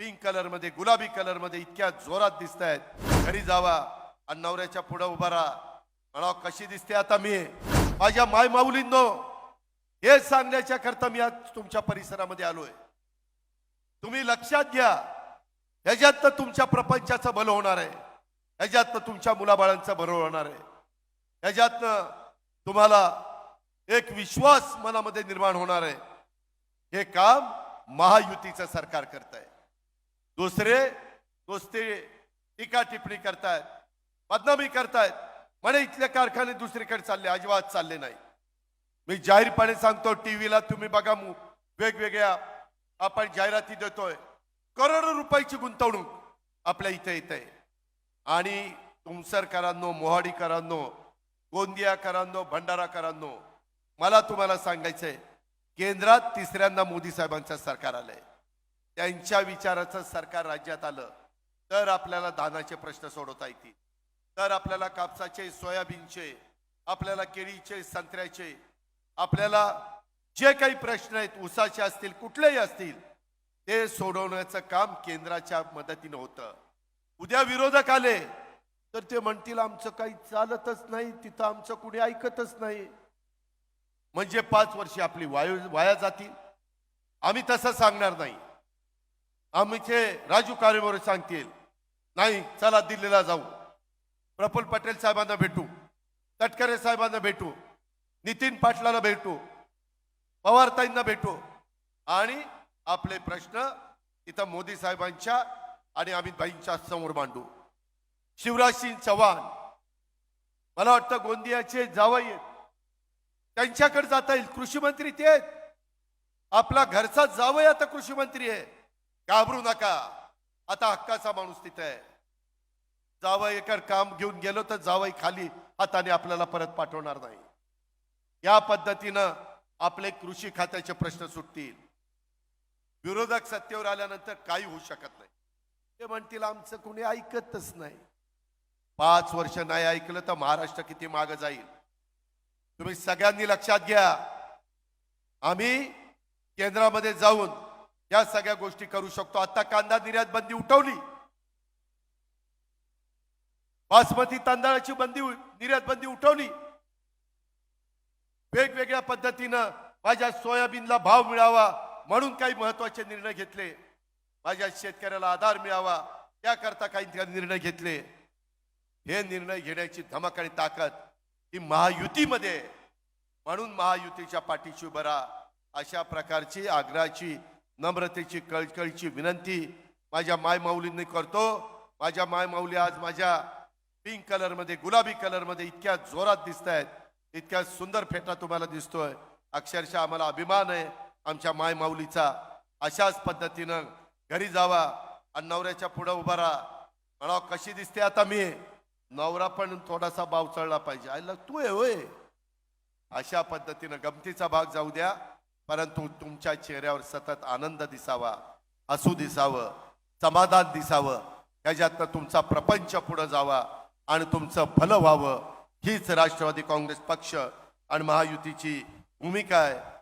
Pink कलरमध्ये गुलाबी कलरमध्ये इतक्या जोरात दिसत आहेत घरी जावा आणि नवऱ्याच्या पुढे उभा राहा. म्हणा कशी दिसते आता मी? माझ्या माय माऊलींनो हे सांगण्याच्या करता मी आज तुमच्या परिसरामध्ये आलोय. तुम्ही लक्षात घ्या ह्याच्यातनं तुमच्या प्रपंचाचं भलं होणार आहे. ह्याच्यातनं तुमच्या मुलाबाळांचं भलं होणार आहे. ह्याच्यातनं तुम्हाला एक विश्वास मनामध्ये निर्माण होणार आहे. हे काम महायुतीचं सरकार करत आहे दुसरे दोस्ती टीका टिप्पणी करतायत बदनामी करतायत. म्हणे इथले कारखाने दुसरीकडे चालले अजिबात चालले नाही. मी जाहीरपणे सांगतो टीव्हीला तुम्ही बघा वेगवेगळ्या आपण जाहिराती देतोय. करोडो रुपयाची गुंतवणूक आपल्या इथे येते. आणि तुमसरकरांनो मोहाडीकरांनो गोंदियाकरांनो भंडाराकरांनो मला तुम्हाला सांगायचंय केंद्रात तिसऱ्यांदा मोदी साहेबांचं सरकार आलंय. त्यांच्या विचाराचं सरकार राज्यात आलं तर आपल्याला धानाचे प्रश्न सोडवता येतील. तर आपल्याला कापसाचे सोयाबीनचे आपल्याला केळीचे संत्र्याचे आपल्याला जे काही प्रश्न आहेत ऊसाचे असतील कुठलेही असतील ते सोडवण्याचं काम केंद्राच्या मदतीनं होतं. उद्या विरोधक आले तर ते म्हणतील आमचं काही चालतच नाही तिथं आमचं कुणी ऐकतच नाही. म्हणजे पाच वर्षे आपली वायू वाया जातील. आम्ही तसं सांगणार नाही. आम्ही ते राजू कारेमोर सांगतील. नाही चला दिल्लीला जाऊ. प्रफुल पटेल साहेबांना भेटू. तटकरे साहेबांना भेटू. नितीन पाटलाला भेटू. पवारताईंना भेटू. आणि आपले प्रश्न इथं मोदी साहेबांच्या आणि अमितभाईंच्या समोर मांडू. शिवराज सिंग चव्हाण मला वाटतं गोंदियाचे जावई त्यांच्याकडे जाता येईल. कृषी मंत्री ते आहेत. आपला घरचा जावई आता कृषी मंत्री आहे. घाबरू नका. आता हक्काचा माणूस तिथे आहे. जावई एकर काम घेऊन गेलो तर जावई खाली हाताने आपल्याला परत पाठवणार नाही. या पद्धतीनं आपले कृषी खात्याचे प्रश्न सुटतील. विरोधक सत्तेवर आल्यानंतर काही होऊ शकत नाही. ते म्हणतील आमचं कुणी ऐकतच नाही. पाच वर्ष नाही ऐकलं तर महाराष्ट्र किती मागं जाईल? तुम्ही सगळ्यांनी लक्षात घ्या. आम्ही केंद्रामध्ये जाऊन या सगळ्या गोष्टी करू शकतो. आता कांदा निर्यात बंदी उठवली. बासमती तांदळाची बंदी निर्यात बंदी उठवली. वेगवेगळ्या पद्धतीनं माझ्या सोयाबीनला भाव मिळावा म्हणून काही महत्त्वाचे निर्णय घेतले. माझ्या शेतकऱ्याला आधार मिळावा त्याकरता काही निर्णय घेतले. हे निर्णय घेण्याची धमक आणि ताकद ही महायुतीमध्ये. म्हणून महायुतीच्या पाठीशी उभं राहा. अशा प्रकारची आग्रहाची नम्रतेची कळकळीची विनंती माझ्या मायमाऊलींनी करतो. माझ्या मायमाऊली आज माझ्या पिंक कलरमध्ये गुलाबी कलरमध्ये इतक्या जोरात दिसत आहेत इतक्या सुंदर फेटा तुम्हाला दिसतोय. अक्षरशः आम्हाला अभिमान आहे आमच्या मायमाऊलीचा अशाच पद्धतीनं घरी जावा आणि नवऱ्याच्या पुढं उभा राहा. म्हणा कशी दिसते आता मी? नवरा पण थोडासा बावचळला पाहिजे. आयला तू आहे होय. अशा पद्धतीनं गमतीचा भाग जाऊ द्या. परंतु तुमच्या चेहऱ्यावर सतत आनंद दिसावा हसू दिसावं समाधान दिसावं. त्याच्यातनं तुमचा प्रपंच पुढं जावा आणि तुमचं भलं व्हावं. हीच राष्ट्रवादी काँग्रेस पक्ष आणि महायुतीची भूमिका आहे.